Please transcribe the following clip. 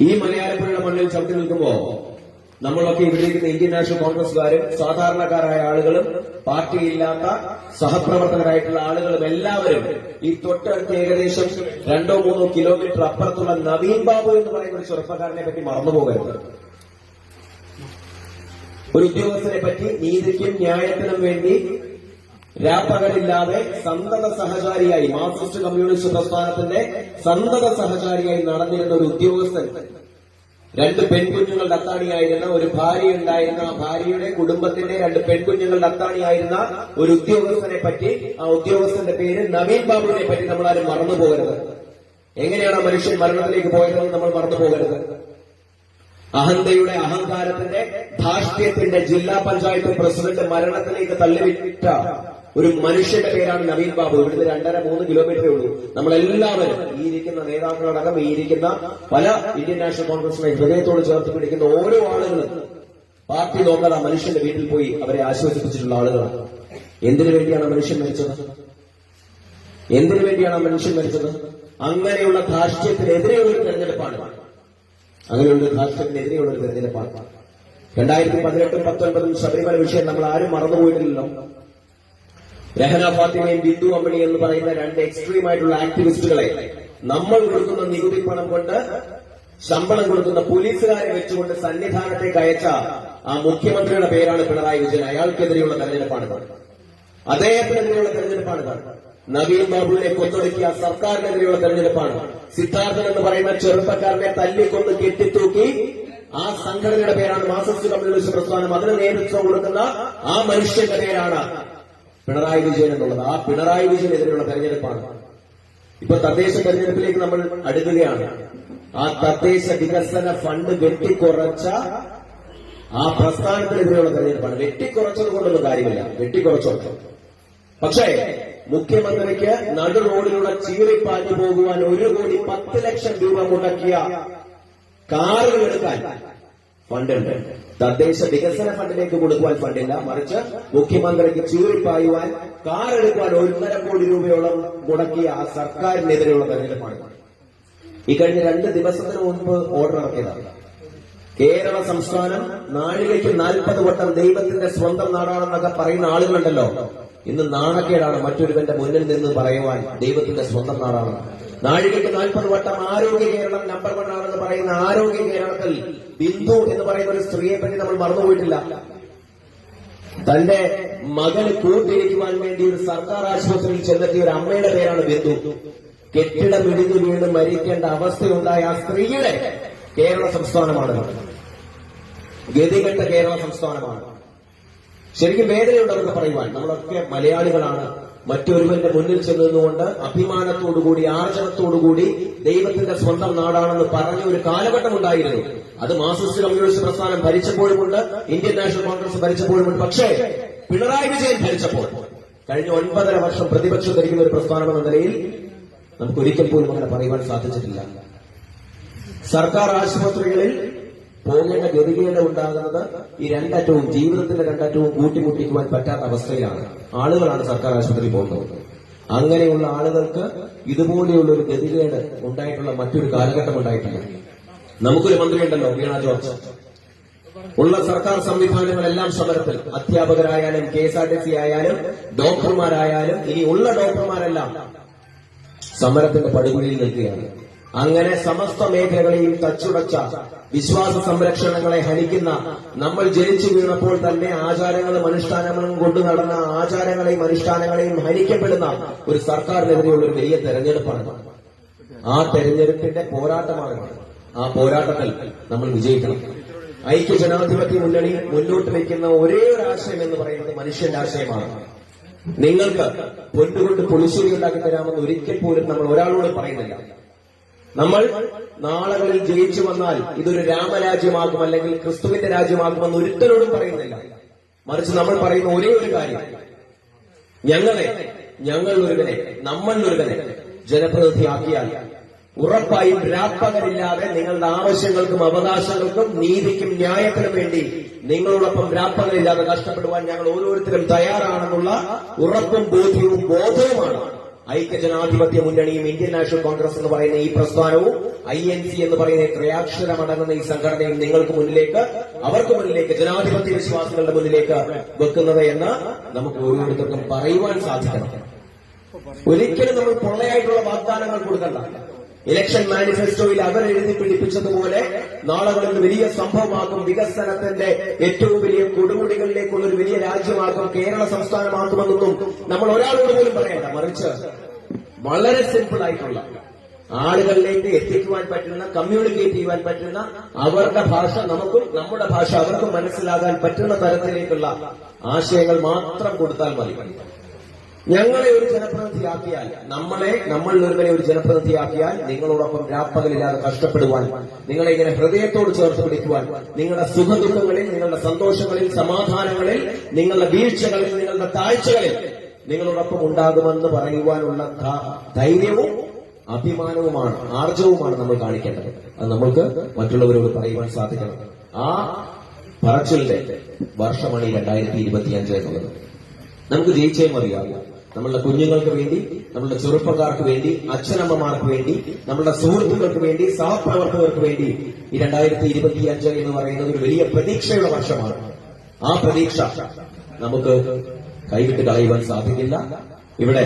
ഈ മലയാളപ്പുഴയുടെ മണ്ണിൽ ചവിട്ടി നിൽക്കുമ്പോ നമ്മളൊക്കെ ഇവിടെ ഇന്ത്യൻ നാഷണൽ കോൺഗ്രസ്സുകാരും സാധാരണക്കാരായ ആളുകളും പാർട്ടിയില്ലാത്ത സഹപ്രവർത്തകരായിട്ടുള്ള ആളുകളും എല്ലാവരും ഈ തൊട്ടടുത്ത് ഏകദേശം രണ്ടോ മൂന്നോ കിലോമീറ്റർ അപ്പുറത്തുള്ള നവീൻ ബാബു എന്ന് പറയുന്ന ഒരു ചെറുപ്പക്കാരനെ പറ്റി മറന്നുപോകരുത് ഒരു ഉദ്യോഗസ്ഥനെ പറ്റി നീതിക്കും ന്യായത്തിനും വേണ്ടി രാപ്പകലില്ലാതെ സന്തത സഹചാരിയായി മാർക്സിസ്റ്റ് കമ്മ്യൂണിസ്റ്റ് പ്രസ്ഥാനത്തിന്റെ സന്തത സഹചാരിയായി നടന്നിരുന്ന ഒരു ഉദ്യോഗസ്ഥൻ രണ്ട് പെൺകുഞ്ഞുങ്ങളുടെ അത്താണിയായിരുന്ന ഒരു ഭാര്യ ഉണ്ടായിരുന്ന ആ ഭാര്യയുടെ കുടുംബത്തിന്റെ രണ്ട് പെൺകുഞ്ഞുങ്ങളുടെ അത്താണിയായിരുന്ന ഒരു ഉദ്യോഗസ്ഥനെ പറ്റി ആ ഉദ്യോഗസ്ഥന്റെ പേര് നവീൻ ബാബുവിനെ പറ്റി നമ്മൾ ആരും മറന്നു പോകരുത്. എങ്ങനെയാണ് മനുഷ്യൻ മരണത്തിലേക്ക് പോയതെന്ന് നമ്മൾ മറന്നു പോകരുത്. അഹന്തയുടെ അഹങ്കാരത്തിന്റെ ധാർഷ്ട്യത്തിന്റെ ജില്ലാ പഞ്ചായത്ത് പ്രസിഡന്റ് മരണത്തിലേക്ക് തള്ളിവിട്ട ഒരു മനുഷ്യന്റെ പേരാണ് നവീൻ ബാബു. ഇവിടുന്ന് രണ്ടര മൂന്ന് കിലോമീറ്ററേ ഉള്ളൂ. നമ്മളെല്ലാവരും ഈ ഇരിക്കുന്ന നേതാക്കളടക്കം ഈ ഇരിക്കുന്ന പല ഇന്ത്യൻ നാഷണൽ കോൺഗ്രസിനെ ഹൃദയത്തോട് ചേർത്ത് പിടിക്കുന്ന ഓരോ ആളുകളും പാർട്ടി നോക്കാതെ മനുഷ്യന്റെ വീട്ടിൽ പോയി അവരെ ആശ്വസിപ്പിച്ചിട്ടുള്ള ആളുകളാണ്. എന്തിനു വേണ്ടിയാണ് മനുഷ്യൻ മരിച്ചത്? എന്തിനു വേണ്ടിയാണ് മനുഷ്യൻ മരിച്ചത്? അങ്ങനെയുള്ള ധാർഷ്ട്യത്തിനെതിരെയുള്ള ഒരു തെരഞ്ഞെടുപ്പാണ്. അങ്ങനെയുള്ള ധാർഷ്ട്യത്തിനെതിരെയുള്ള ഒരു തെരഞ്ഞെടുപ്പാണ്. രണ്ടായിരത്തി പതിനെട്ടും പത്തൊൻപതും ശബരിമല വിഷയം നമ്മൾ ആരും മറന്നുപോയിട്ടില്ലല്ലോ. രഹന ഫാത്തിമയും ബിന്ദു അമ്മണി എന്ന് പറയുന്ന രണ്ട് എക്സ്ട്രീം ആയിട്ടുള്ള ആക്ടിവിസ്റ്റുകളെ നമ്മൾ കൊടുക്കുന്ന നികുതി പണം കൊണ്ട് ശമ്പളം കൊടുക്കുന്ന പോലീസുകാരെ വെച്ചുകൊണ്ട് സന്നിധാനത്തേക്ക് അയച്ച ആ മുഖ്യമന്ത്രിയുടെ പേരാണ് പിണറായി വിജയൻ. അയാൾക്കെതിരെയുള്ള തെരഞ്ഞെടുപ്പാണ് അദ്ദേഹത്തിനെതിരെയുള്ള തെരഞ്ഞെടുപ്പാണ് നവീൻ ബാബുവിനെ കൊന്നൊടുക്കിയ സർക്കാരിനെതിരെയുള്ള തെരഞ്ഞെടുപ്പാണ് സിദ്ധാർത്ഥൻ എന്ന് പറയുന്ന ചെറുപ്പക്കാരനെ തല്ലിക്കൊന്ന് കെട്ടിത്തൂക്കി ആ സംഘടനയുടെ പേരാണ് മാർക്സിസ്റ്റ് കമ്മ്യൂണിസ്റ്റ് പ്രസ്ഥാനം. അതിന് നേതൃത്വം കൊടുക്കുന്ന ആ മനുഷ്യന്റെ പേരാണ് പിണറായി വിജയൻ എന്നുള്ളത്. ആ പിണറായി വിജയനെതിരെയുള്ള തെരഞ്ഞെടുപ്പാണ്. ഇപ്പൊ തദ്ദേശ തെരഞ്ഞെടുപ്പിലേക്ക് നമ്മൾ അടുക്കുകയാണ്. ആ തദ്ദേശ വികസന ഫണ്ട് വെട്ടിക്കുറച്ച ആ പ്രസ്ഥാനത്തിനെതിരെയുള്ള തെരഞ്ഞെടുപ്പാണ്. വെട്ടിക്കുറച്ചത് കൊണ്ടൊന്നും കാര്യമില്ല. വെട്ടിക്കുറച്ചോ? പക്ഷേ മുഖ്യമന്ത്രിക്ക് നടു റോഡിലൂടെ ചീറിപ്പാഞ്ഞു പോകുവാൻ ഒരു കോടി പത്ത് ലക്ഷം രൂപ മുടക്കിയ കാറുകൾ എടുക്കാൻ ഫണ്ടുണ്ട് തദ്ദേശ വികസന ഫണ്ടിലേക്ക് കൊടുക്കുവാൻ ഫണ്ടില്ല. മറിച്ച് മുഖ്യമന്ത്രിക്ക് ചൂരിപ്പായുവാൻ കാർ എടുക്കുവാൻ ഒന്നര കോടി രൂപയോളം മുടക്കിയ ആ സർക്കാരിനെതിരെയുള്ള തെരഞ്ഞെടുപ്പാണ്. ഈ കഴിഞ്ഞ രണ്ട് ദിവസത്തിന് മുൻപ് ഓർഡർ ഇറക്കിയതാണ്. കേരള സംസ്ഥാനം നാളിലേക്ക് നാൽപ്പത് വട്ടം ദൈവത്തിന്റെ സ്വന്തം നാടാണെന്നൊക്കെ പറയുന്ന ആളുകളുണ്ടല്ലോ. ഇന്ന് നാണക്കേടാണ് മറ്റൊരുവന്റെ മുന്നിൽ നിന്ന് പറയുവാൻ ദൈവത്തിന്റെ സ്വന്തം നാടാണ് നാഴികയ്ക്ക് നാൽപ്പത് വട്ടം ആരോഗ്യ കേരളം നമ്പർ വൺ ആണെന്ന് പറയുന്ന ആരോഗ്യ കേരളത്തിൽ ബിന്ദു എന്ന് പറയുന്ന ഒരു സ്ത്രീയെ പറ്റി നമ്മൾ മറന്നുപോയിട്ടില്ല. തന്റെ മകന് കൂട്ടിരിക്കുവാൻ വേണ്ടി ഒരു സർക്കാർ ആശുപത്രിയിൽ ചെന്നെത്തിയ ഒരു അമ്മയുടെ പേരാണ് ബിന്ദു. കെട്ടിടം ഇടിഞ്ഞു വീണ് മരിക്കേണ്ട അവസ്ഥയുണ്ടായ ആ സ്ത്രീയുടെ കേരള സംസ്ഥാനമാണ്. ഗതികെട്ട കേരള സംസ്ഥാനമാണ്. ശരിക്കും വേദനയുണ്ട് അവർക്ക് പറയുവാൻ നമ്മളൊക്കെ മലയാളികളാണ്. മറ്റൊരുവന്റെ മുന്നിൽ ചെന്നുകൊണ്ട് അഭിമാനത്തോടുകൂടി ആർജനത്തോടുകൂടി ദൈവത്തിന്റെ സ്വന്തം നാടാണെന്ന് പറഞ്ഞ ഒരു കാലഘട്ടം ഉണ്ടായിരുന്നു. അത് മാർസിസ്റ്റ് കമ്മ്യൂണിസ്റ്റ് പ്രസ്ഥാനം ഭരിച്ചപ്പോഴുമുണ്ട് ഇന്ത്യൻ നാഷണൽ കോൺഗ്രസ് ഭരിച്ചപ്പോഴുമുണ്ട്. പക്ഷേ പിണറായി വിജയൻ ഭരിച്ചപ്പോൾ കഴിഞ്ഞ ഒൻപതര വർഷം പ്രതിപക്ഷം ധരിക്കുന്ന ഒരു പ്രസ്ഥാനമെന്ന നിലയിൽ നമുക്ക് ഒരിക്കൽ പോലും അങ്ങനെ പറയുവാൻ സാധിച്ചിട്ടില്ല. സർക്കാർ ആശുപത്രികളിൽ പോകേണ്ട ഗതികേട് ഉണ്ടാകുന്നത് ഈ രണ്ടറ്റവും ജീവിതത്തിന്റെ രണ്ടറ്റവും കൂട്ടിമുട്ടിക്കുവാൻ പറ്റാത്ത അവസ്ഥയിലാണ്. ആളുകളാണ് സർക്കാർ ആശുപത്രിയിൽ പോകുന്നത്. അങ്ങനെയുള്ള ആളുകൾക്ക് ഇതുപോലെയുള്ള ഒരു ഗതികേട് ഉണ്ടായിട്ടുള്ള മറ്റൊരു കാലഘട്ടം ഉണ്ടായിട്ടില്ല. നമുക്കൊരു മന്ത്രിയുണ്ടല്ലോ വീണ ജോർജ്. ഉള്ള സർക്കാർ സംവിധാനങ്ങളെല്ലാം സമരത്തിൽ. അധ്യാപകരായാലും K S R T C ആയാലും ഡോക്ടർമാരായാലും ഇനി ഉള്ള ഡോക്ടർമാരെല്ലാം സമരത്തിന്റെ പടുകുഴിയിൽ നിൽക്കുകയാണ്. അങ്ങനെ സമസ്ത മേഖലകളെയും തച്ചുടച്ച വിശ്വാസ സംരക്ഷണങ്ങളെ ഹനിക്കുന്ന നമ്മൾ ജനിച്ചു വീണപ്പോൾ തന്നെ ആചാരങ്ങളും അനുഷ്ഠാനങ്ങളും കൊണ്ടു നടന്ന ആചാരങ്ങളെയും അനുഷ്ഠാനങ്ങളെയും ഹനിക്കപ്പെടുന്ന ഒരു സർക്കാരിനെതിരെയുള്ള ഒരു വലിയ തെരഞ്ഞെടുപ്പാണ്. ആ തെരഞ്ഞെടുപ്പിന്റെ പോരാട്ടമാണ് ആ പോരാട്ടത്തിൽ നമ്മൾ വിജയിക്കണം. ഐക്യ ജനാധിപത്യ മുന്നണി മുന്നോട്ട് വയ്ക്കുന്ന ഒരേ ഒരു ആശയം എന്ന് പറയുന്നത് മനുഷ്യന്റെ ആശയമാണ്. നിങ്ങൾക്ക് പൊന്നുകൊണ്ട് പൊളിശ്ശേരി ഉണ്ടാക്കി തരാമെന്ന് ഒരിക്കൽ പോലും നമ്മൾ ഒരാളോട് പറയുന്നില്ല. നമ്മൾ നാളുകളിൽ ജയിച്ചു വന്നാൽ ഇതൊരു രാമരാജ്യമാകും അല്ലെങ്കിൽ ക്രിസ്തുവിന്റെ രാജ്യമാകുമെന്ന് ഒരുത്തരോടും പറയുന്നില്ല. മറിച്ച് നമ്മൾ പറയുന്ന ഒരേ ഒരു കാര്യം. ഞങ്ങളെ ഞങ്ങൾ ഒരുവനെ നമ്മൾ ഒരുവനെ ജനപ്രതിനിധിയാക്കിയാൽ ഉറപ്പായും രാപ്പകലില്ലാതെ നിങ്ങളുടെ ആവശ്യങ്ങൾക്കും അവകാശങ്ങൾക്കും നീതിക്കും ന്യായത്തിനും വേണ്ടി നിങ്ങളോടൊപ്പം രാപ്പകലില്ലാതെ കഷ്ടപ്പെടുവാൻ ഞങ്ങൾ ഓരോരുത്തരും തയ്യാറാണെന്നുള്ള ഉറപ്പും ബോധ്യവും ബോധവുമാണ്. ഐക്യജനാധിപത്യ മുന്നണിയും ഇന്ത്യൻ നാഷണൽ കോൺഗ്രസ് എന്ന് പറയുന്ന ഈ പ്രസ്ഥാനവും ഐ എൻ സി എന്ന് പറയുന്ന ത്രയാക്ഷരമടങ്ങുന്ന ഈ സംഘടനയും നിങ്ങൾക്ക് മുന്നിലേക്ക് അവർക്ക് മുന്നിലേക്ക് ജനാധിപത്യ വിശ്വാസികളുടെ മുന്നിലേക്ക് വെക്കുന്നത് എന്ന് നമുക്ക് ഓരോരുത്തർക്കും പറയുവാൻ സാധിക്കണം. ഒരിക്കലും നമ്മൾ പൊള്ളയായിട്ടുള്ള വാഗ്ദാനങ്ങൾ കൊടുക്കണ്ട. ഇലക്ഷൻ മാനിഫെസ്റ്റോയിൽ അവർ പിടിപ്പിച്ചതുപോലെ നാളുകളിൽ വലിയ സംഭവമാകും. വികസനത്തിന്റെ ഏറ്റവും വലിയ കൊടുമുടികളിലേക്കുള്ള ഒരു വലിയ രാജ്യമാകും. കേരള സംസ്ഥാനമാക്കുമെന്നൊന്നും നമ്മൾ ഒരാളോട് പോലും പറയണ്ട. മറിച്ച് വളരെ സിമ്പിൾ ആയിട്ടുള്ള ആളുകളിലേക്ക് എത്തിക്കുവാൻ പറ്റുന്ന കമ്മ്യൂണിക്കേറ്റ് ചെയ്യുവാൻ പറ്റുന്ന അവരുടെ ഭാഷ നമുക്കും നമ്മുടെ ഭാഷ അവർക്കും മനസ്സിലാകാൻ പറ്റുന്ന തരത്തിലേക്കുള്ള ആശയങ്ങൾ മാത്രം കൊടുത്താൽ മതി. ഞങ്ങളെ ഒരു ജനപ്രതിനിധിയാക്കിയാൽ നമ്മളെ നമ്മളിൽ ഒരുവനെ ഒരു ജനപ്രതിനിധിയാക്കിയാൽ നിങ്ങളോടൊപ്പം രാപ്പകലില്ലാതെ കഷ്ടപ്പെടുവാൻ നിങ്ങളെ ഇങ്ങനെ ഹൃദയത്തോട് ചേർത്ത് പിടിക്കുവാൻ നിങ്ങളുടെ സുഖദുഃഖങ്ങളിൽ നിങ്ങളുടെ സന്തോഷങ്ങളിൽ സമാധാനങ്ങളിൽ നിങ്ങളുടെ വീഴ്ചകളിൽ നിങ്ങളുടെ താഴ്ചകളിൽ നിങ്ങളോടൊപ്പം ഉണ്ടാകുമെന്ന് പറയുവാനുള്ള ധൈര്യവും അഭിമാനവുമാണ് ആർജവുമാണ് നമ്മൾ കാണിക്കേണ്ടത്. അത് നമ്മൾക്ക് മറ്റുള്ളവരോട് പറയുവാൻ സാധിക്കണം. ആ പറച്ചിലിന്റെ വർഷമാണ് ഈ രണ്ടായിരത്തി ഇരുപത്തിയഞ്ച് എന്നുള്ളത്. നമുക്ക് ജയിച്ചേ മതിയാകും നമ്മളുടെ കുഞ്ഞുങ്ങൾക്ക് വേണ്ടി നമ്മളുടെ ചെറുപ്പക്കാർക്ക് വേണ്ടി അച്ഛനമ്മമാർക്ക് വേണ്ടി നമ്മളുടെ സുഹൃത്തുക്കൾക്ക് വേണ്ടി സഹപ്രവർത്തകർക്ക് വേണ്ടി ഈ രണ്ടായിരത്തി ഇരുപത്തിയഞ്ച് എന്ന് പറയുന്നത് ഒരു വലിയ പ്രതീക്ഷയുടെ വർഷമാണ്. ആ പ്രതീക്ഷ നമുക്ക് കൈവിട്ട് കളയുവാൻ സാധിക്കില്ല. ഇവിടെ